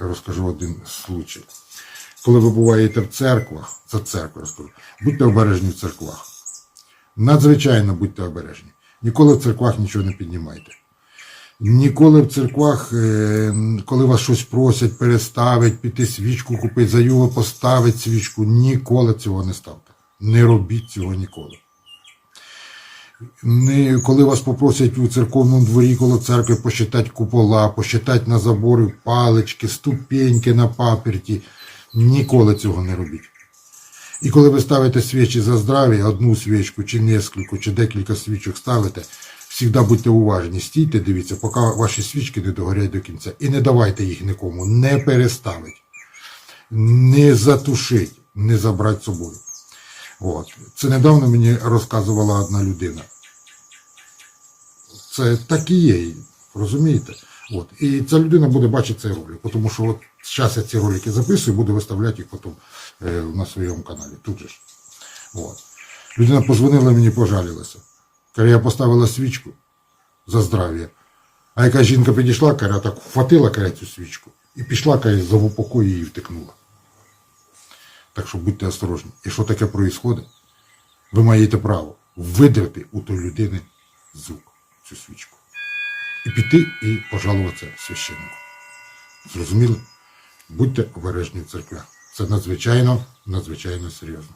розкажу один случай. Коли ви буваєте в церквах, за церкву розкажу, будьте обережні в церквах. Надзвичайно будьте обережні. Ніколи в церквах нічого не піднімайте. Ніколи в церквах, е, коли вас щось просять, переставить, піти свічку купити, за юго поставити свічку, ніколи цього не ставте. Не робіть цього ніколи. Не, коли вас попросять у церковному дворі коло церкви посчитати купола, посчитати на забори палички, ступеньки на паперті, ніколи цього не робіть. І коли ви ставите свічі за здрав'я, одну свічку, чи нескільки, чи декілька свічок ставите, завжди будьте уважні, стійте, дивіться, поки ваші свічки не догорять до кінця. І не давайте їх нікому, не переставить, не затушить, не забрати з собою. От. Це недавно мені розказувала одна людина. Це так і є, розумієте? От. І ця людина буде бачити цей ролик, тому що от зараз я ці ролики записую, буду виставляти їх потім е, на своєму каналі. Тут же ж. От. Людина позвонила мені, пожалілася. Каже, я поставила свічку за здрав'я. А яка жінка підійшла, каже, так вхватила каже, цю свічку і пішла, каже, за упокою і втекнула. Так що будьте осторожні. І що таке проїсходить? Ви маєте право видрати у тої людини з рук цю свічку. І піти і пожалуватися священнику. Зрозуміло? Будьте обережні в церквях. Це надзвичайно, надзвичайно серйозно.